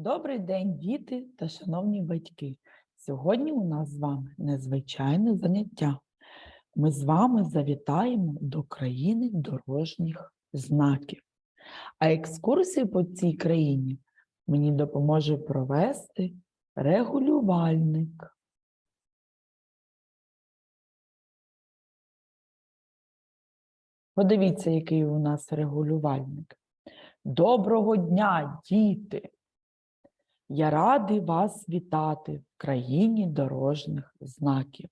Добрий день, діти та шановні батьки. Сьогодні у нас з вами незвичайне заняття. Ми з вами завітаємо до країни дорожніх знаків. А екскурсію по цій країні мені допоможе провести регулювальник. Подивіться, який у нас регулювальник. Доброго дня, діти! Я радий вас вітати в країні дорожніх знаків.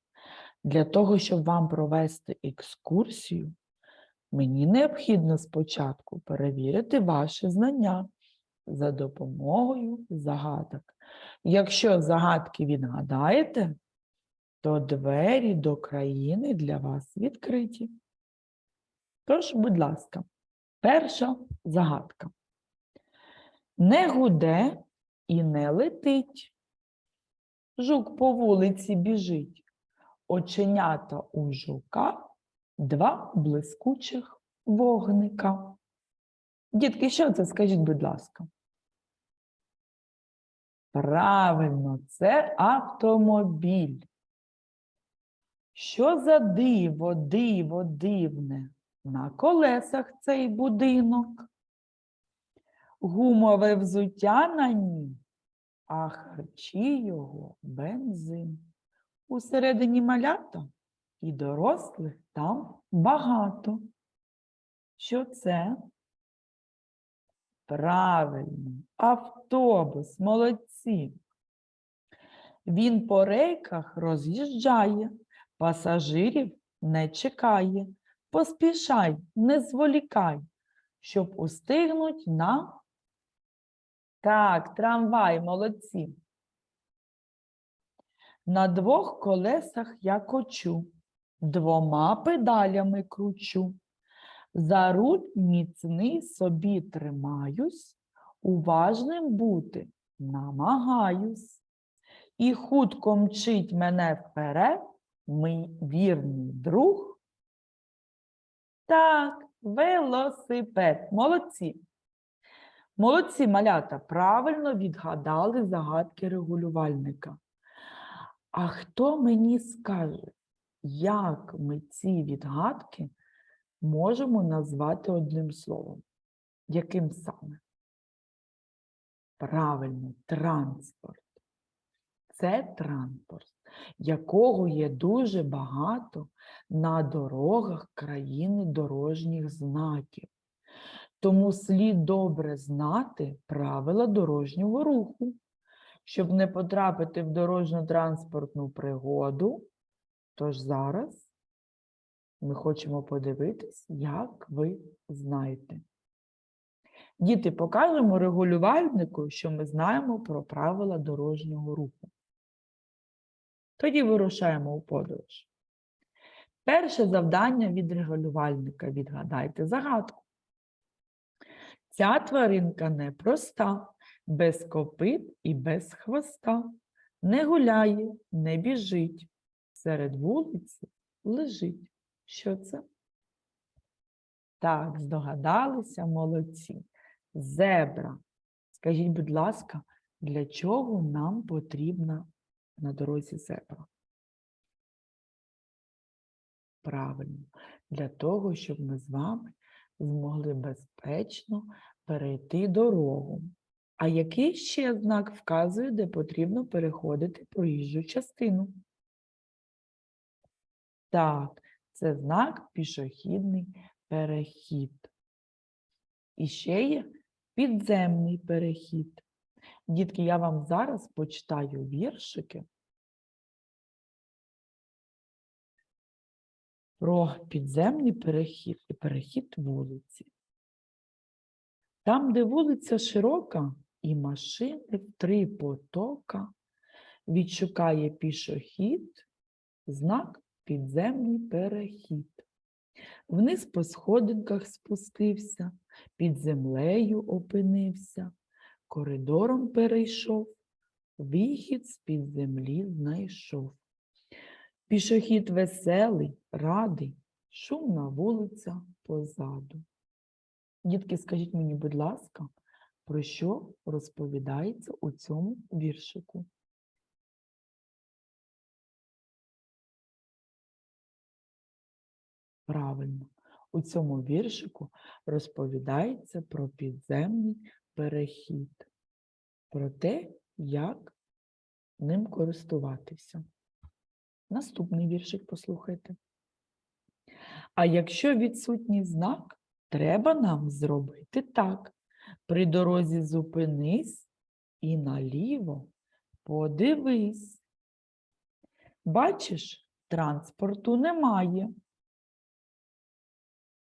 Для того, щоб вам провести екскурсію, мені необхідно спочатку перевірити ваші знання за допомогою загадок. Якщо загадки відгадаєте, то двері до країни для вас відкриті. Тож, будь ласка, перша загадка. Не гуде і не летить. Жук по вулиці біжить. Оченята у жука два блискучих вогника. Дітки, що це? Скажіть, будь ласка. Правильно, це автомобіль. Що за диво, диво, дивне? На колесах цей будинок. Гумове взуття на ній, а харчі його бензин. Усередині малята і дорослих там багато. Що це? Правильно, автобус, молодці. Він по рейках роз'їжджає, пасажирів не чекає. Поспішай, не зволікай, щоб устигнуть на так, трамвай, молодці. На двох колесах я кочу, двома педалями кручу. За руль міцний собі тримаюсь, уважним бути намагаюсь. І хутко мчить мене вперед, мій вірний друг. Так, велосипед. Молодці. Молодці малята правильно відгадали загадки регулювальника. А хто мені скаже, як ми ці відгадки можемо назвати одним словом? Яким саме? Правильно, транспорт. Це транспорт, якого є дуже багато на дорогах країни дорожніх знаків. Тому слід добре знати правила дорожнього руху, щоб не потрапити в дорожньо-транспортну пригоду. Тож зараз ми хочемо подивитись, як ви знаєте. Діти, покажемо регулювальнику, що ми знаємо про правила дорожнього руху. Тоді вирушаємо у подорож. Перше завдання від регулювальника відгадайте загадку. Ця тваринка непроста, без копит і без хвоста. Не гуляє, не біжить. Серед вулиці лежить. Що це? Так, здогадалися молодці. Зебра. Скажіть, будь ласка, для чого нам потрібна на дорозі зебра? Правильно, для того, щоб ми з вами змогли безпечно перейти дорогу. А який ще знак вказує, де потрібно переходити проїжджу частину? Так, це знак пішохідний перехід. І ще є підземний перехід. Дітки, я вам зараз почитаю віршики про підземний перехід і перехід вулиці. Там, де вулиця широка і машини в три потока, відшукає пішохід, знак підземний перехід. Вниз по сходинках спустився, під землею опинився, коридором перейшов, вихід з-під землі знайшов. Пішохід веселий, радий, шумна вулиця позаду. Дітки, скажіть мені, будь ласка, Про що розповідається у цьому віршику? Правильно, у цьому віршику розповідається про підземний перехід, про те, як ним користуватися. Наступний віршик послухайте. А якщо відсутній знак, треба нам зробити так. При дорозі зупинись і наліво подивись. Бачиш, транспорту немає.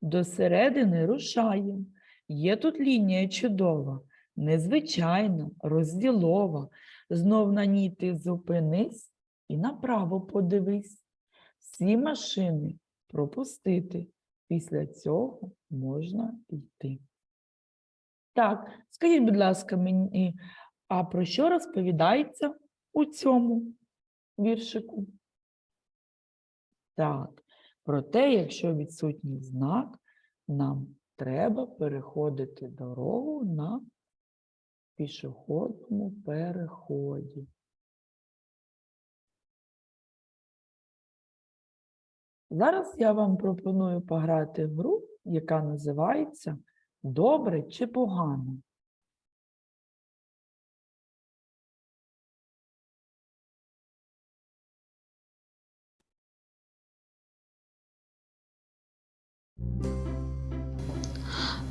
До середини рушаємо. Є тут лінія чудова, незвичайна, розділова. Знов на ній ти зупинись і направо подивись. Всі машини пропустити. Після цього можна йти. Так, скажіть, будь ласка, мені, а про що розповідається у цьому віршику? Так, про те, якщо відсутній знак, нам треба переходити дорогу на пішохідному переході. Зараз я вам пропоную пограти в гру, яка називається Добре чи погано.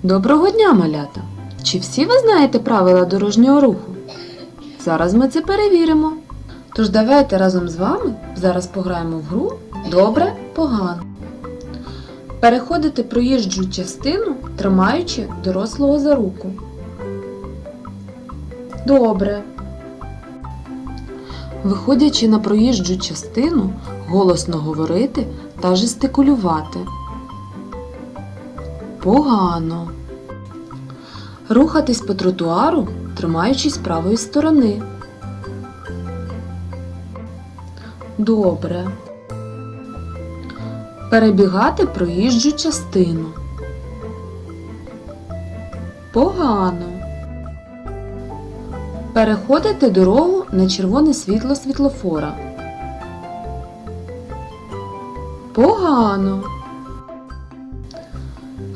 Доброго дня, малята! Чи всі ви знаєте правила дорожнього руху? Зараз ми це перевіримо. Тож давайте разом з вами зараз пограємо в гру Добре, погано. Переходити проїжджу частину, тримаючи дорослого за руку. Добре. Виходячи на проїжджу частину, голосно говорити та жестикулювати. Погано. Рухатись по тротуару, тримаючись правої сторони. Добре. Перебігати проїжджу частину. Погано. Переходити дорогу на червоне світло світлофора. Погано.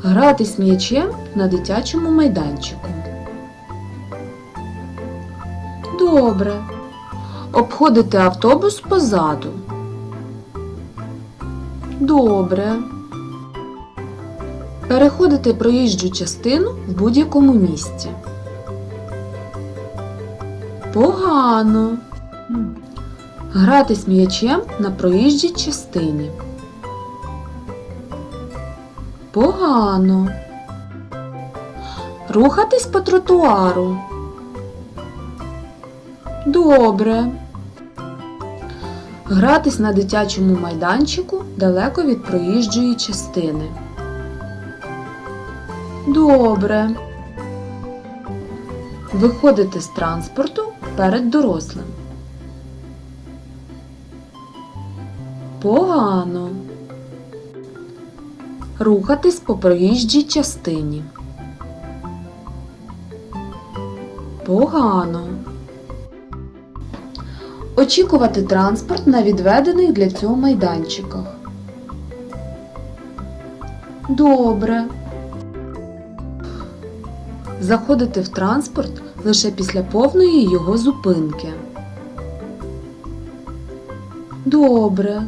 Гратись м'ячем на дитячому майданчику. Добре. Обходити автобус позаду. Добре. Переходити проїжджу частину в будь-якому місці. Погано. Гратись м'ячем на проїжджій частині. Погано. Рухатись по тротуару. Добре. Гратись на дитячому майданчику далеко від проїжджої частини. Добре. Виходити з транспорту перед дорослим. Погано. Рухатись по проїжджій частині. Погано. Очікувати транспорт на відведених для цього майданчиках. Добре. Заходити в транспорт лише після повної його зупинки. Добре.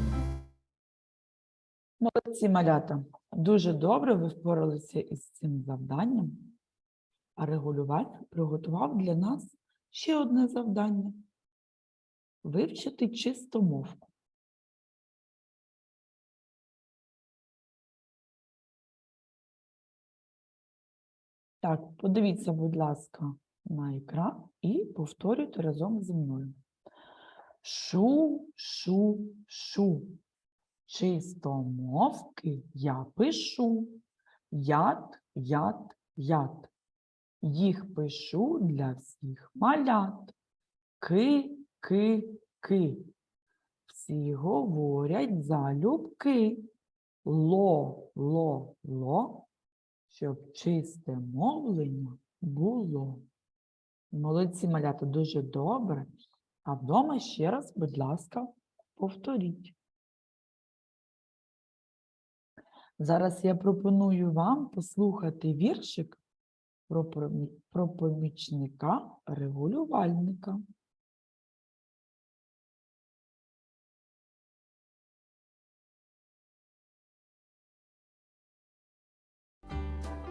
Молодці малята, дуже добре ви впоралися із цим завданням. А регулювальник приготував для нас ще одне завдання вивчити чистомовку. Так, подивіться, будь ласка, на екран і повторюйте разом зі мною. Шу, шу, шу. Чистомовки я пишу. Яд, яд, яд. Їх пишу для всіх малят. Ки, ки, ки. Всі говорять залюбки. Ло, ло, ло, щоб чисте мовлення було. Молодці малята дуже добре. А вдома ще раз, будь ласка, повторіть. Зараз я пропоную вам послухати віршик про помічника регулювальника.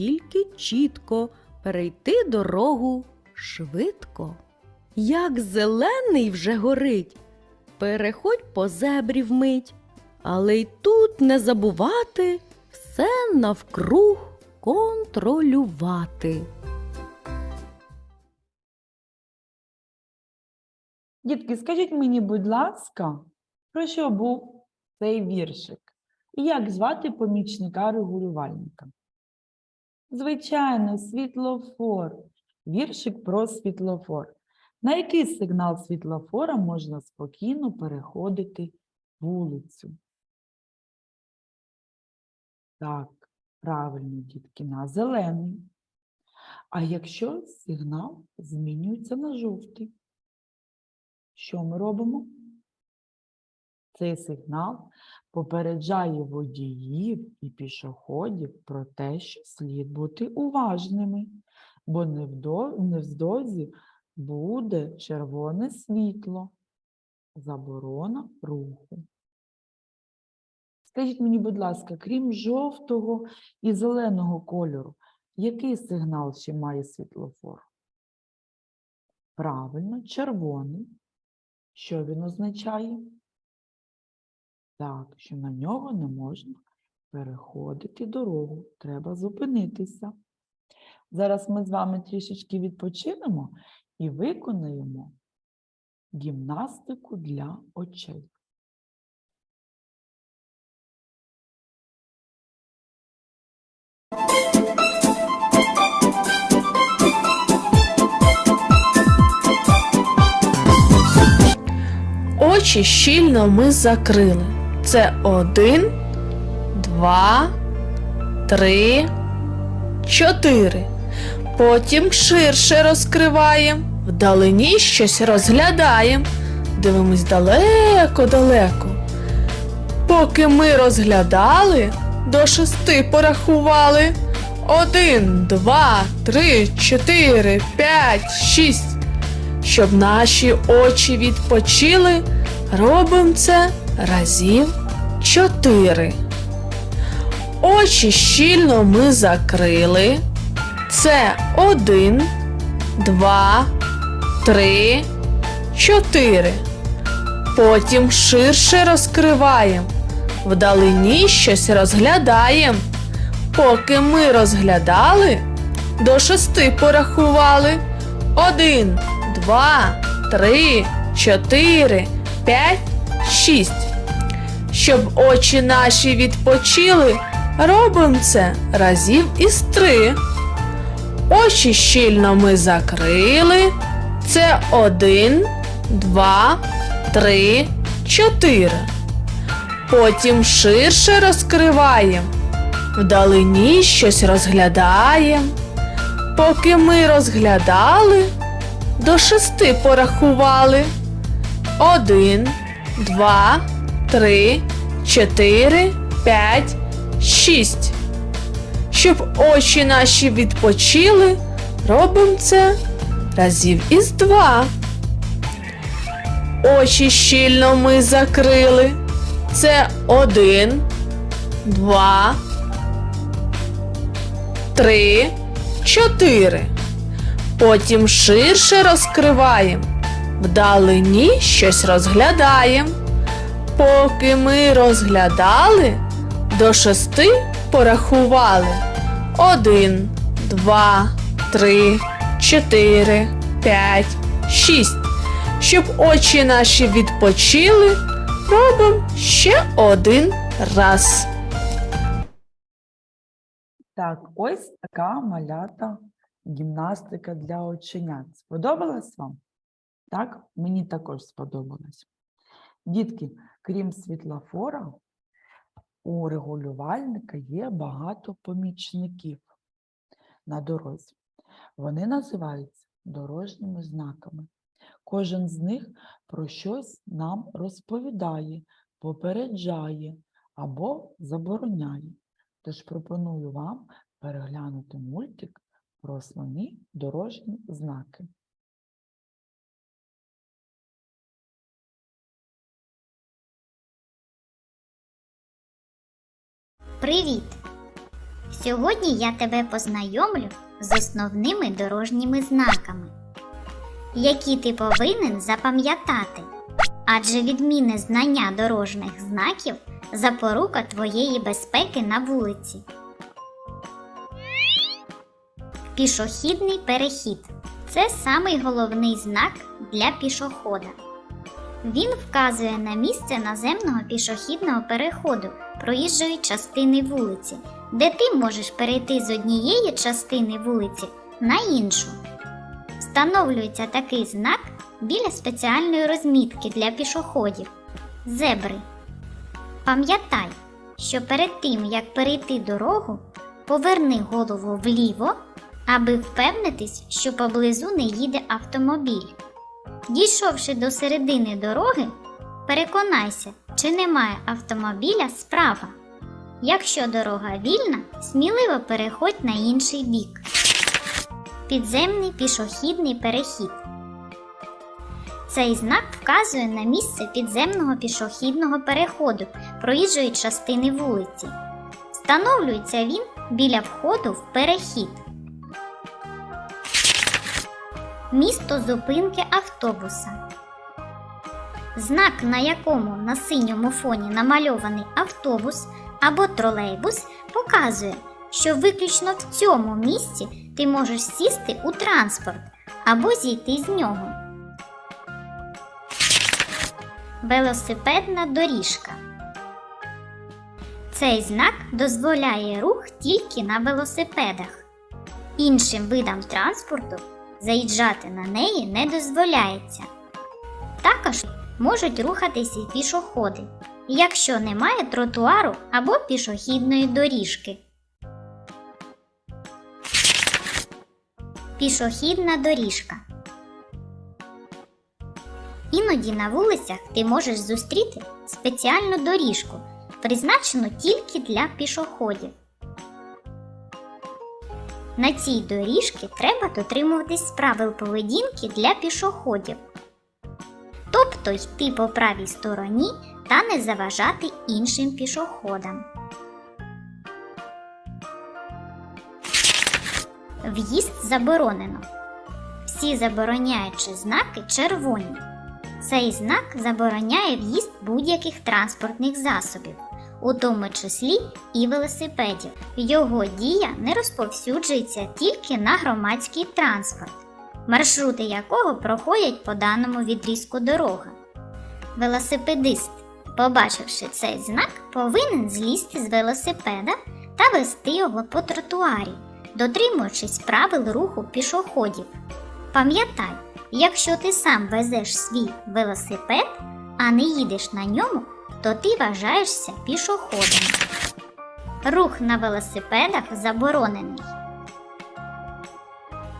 тільки чітко перейти дорогу швидко. Як зелений вже горить, переходь по зебрі вмить, але й тут не забувати все навкруг контролювати. Дітки, скажіть мені, будь ласка, про що був цей віршик? І як звати помічника регулювальника? Звичайно, світлофор. Віршик про світлофор. На який сигнал світлофора можна спокійно переходити вулицю? Так, правильно, дітки, на зелений. А якщо сигнал змінюється на жовтий? Що ми робимо? Цей сигнал попереджає водіїв і пішоходів про те, що слід бути уважними, бо невздовзі буде червоне світло, заборона руху. Скажіть мені, будь ласка, крім жовтого і зеленого кольору, який сигнал ще має світлофор? Правильно, червоний. Що він означає? Так, що на нього не можна переходити дорогу, треба зупинитися. Зараз ми з вами трішечки відпочинемо і виконаємо гімнастику для очей. Очі щільно ми закрили. Це один, два, три, чотири. Потім ширше розкриваємо, вдалині щось розглядаємо. Дивимось далеко-далеко. Поки ми розглядали, до шести порахували. Один, два, три, чотири, п'ять, шість. Щоб наші очі відпочили, робимо це разів чотири. Очі щільно ми закрили. Це один, два, три, чотири. Потім ширше розкриваємо. Вдалині щось розглядаємо. Поки ми розглядали, до шести порахували. Один, два, три, чотири, п'ять, шість. Щоб очі наші відпочили, робимо це разів із три. Очі щільно ми закрили. Це один, два, три, чотири. Потім ширше розкриваємо. Вдалині щось розглядаємо. Поки ми розглядали, до шести порахували. Один, два, три, чотири, п'ять, шість. Щоб очі наші відпочили, робимо це разів із два. Очі щільно ми закрили. Це один, два, три, чотири. Потім ширше розкриваємо. Вдалині щось розглядаємо. Поки ми розглядали, до шести порахували. Один, два, три, чотири, п'ять, шість. Щоб очі наші відпочили, робимо ще один раз. Так, ось така малята гімнастика для оченят. Сподобалась вам? Так, мені також сподобалось. Дітки, крім світлофора, у регулювальника є багато помічників на дорозі. Вони називаються дорожніми знаками. Кожен з них про щось нам розповідає, попереджає або забороняє. Тож пропоную вам переглянути мультик про основні дорожні знаки. Привіт! Сьогодні я тебе познайомлю з основними дорожніми знаками, які ти повинен запам'ятати, адже відмінне знання дорожніх знаків запорука твоєї безпеки на вулиці. Пішохідний перехід це самий головний знак для пішохода. Він вказує на місце наземного пішохідного переходу проїжджої частини вулиці, де ти можеш перейти з однієї частини вулиці на іншу. Встановлюється такий знак біля спеціальної розмітки для пішоходів зебри. Пам'ятай, що перед тим як перейти дорогу, поверни голову вліво, аби впевнитись, що поблизу не їде автомобіль. Дійшовши до середини дороги, переконайся, чи немає автомобіля справа. Якщо дорога вільна, сміливо переходь на інший бік. Підземний пішохідний перехід. Цей знак вказує на місце підземного пішохідного переходу проїжджої частини вулиці. Встановлюється він біля входу в перехід. Місто зупинки автобуса. Знак, на якому на синьому фоні намальований автобус або тролейбус, показує, що виключно в цьому місці ти можеш сісти у транспорт або зійти з нього. Велосипедна доріжка. Цей знак дозволяє рух тільки на велосипедах. Іншим видам транспорту заїжджати на неї не дозволяється. Можуть рухатися і пішоходи, якщо немає тротуару або пішохідної доріжки. Пішохідна доріжка. Іноді на вулицях ти можеш зустріти спеціальну доріжку, призначену тільки для пішоходів. На цій доріжці треба дотримуватись правил поведінки для пішоходів. Тобто йти по правій стороні та не заважати іншим пішоходам. В'їзд заборонено. Всі забороняючі знаки червоні. Цей знак забороняє в'їзд будь-яких транспортних засобів, у тому числі і велосипедів. Його дія не розповсюджується тільки на громадський транспорт, маршрути якого проходять по даному відрізку дороги. Велосипедист, побачивши цей знак, повинен злізти з велосипеда та вести його по тротуарі, дотримуючись правил руху пішоходів. Пам'ятай, якщо ти сам везеш свій велосипед, а не їдеш на ньому, то ти вважаєшся пішоходом. Рух на велосипедах заборонений.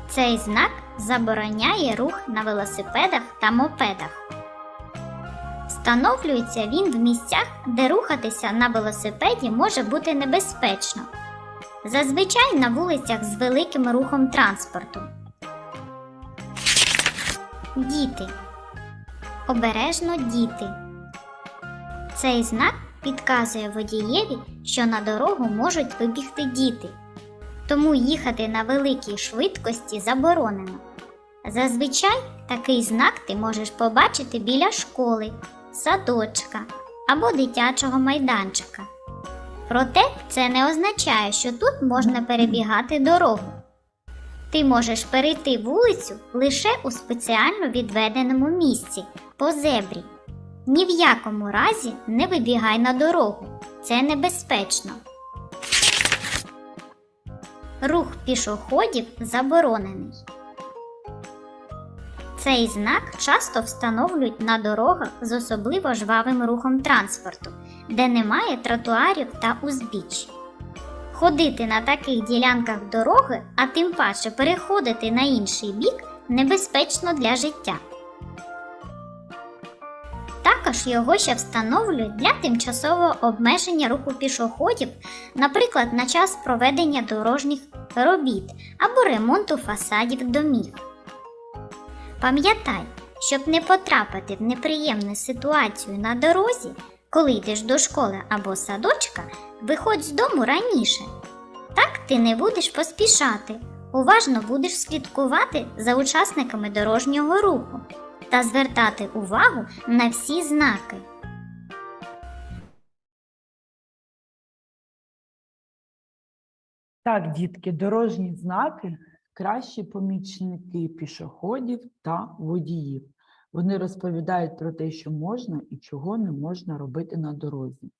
Цей знак забороняє рух на велосипедах та мопедах. Встановлюється він в місцях, де рухатися на велосипеді може бути небезпечно. Зазвичай на вулицях з великим рухом транспорту. Діти. Обережно діти. Цей знак підказує водієві, що на дорогу можуть вибігти діти. Тому їхати на великій швидкості заборонено. Зазвичай такий знак ти можеш побачити біля школи, садочка або дитячого майданчика. Проте це не означає, що тут можна перебігати дорогу. Ти можеш перейти вулицю лише у спеціально відведеному місці по зебрі. Ні в якому разі не вибігай на дорогу. Це небезпечно. Рух пішоходів заборонений. Цей знак часто встановлюють на дорогах з особливо жвавим рухом транспорту, де немає тротуарів та узбіч. Ходити на таких ділянках дороги, а тим паче переходити на інший бік, небезпечно для життя. Також його ще встановлюють для тимчасового обмеження руху пішоходів, наприклад, на час проведення дорожніх робіт або ремонту фасадів домів. Пам'ятай, щоб не потрапити в неприємну ситуацію на дорозі, коли йдеш до школи або садочка, виходь з дому раніше. Так ти не будеш поспішати, уважно будеш слідкувати за учасниками дорожнього руху та звертати увагу на всі знаки. Так, дітки, дорожні знаки кращі помічники пішоходів та водіїв. Вони розповідають про те, що можна і чого не можна робити на дорозі.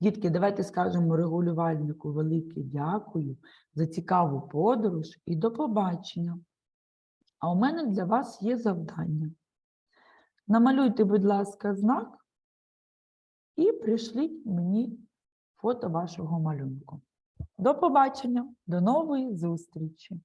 Дітки, давайте скажемо регулювальнику велике дякую за цікаву подорож і до побачення. А у мене для вас є завдання. Намалюйте, будь ласка, знак і прийшліть мені фото вашого малюнку. До побачення, до нової зустрічі!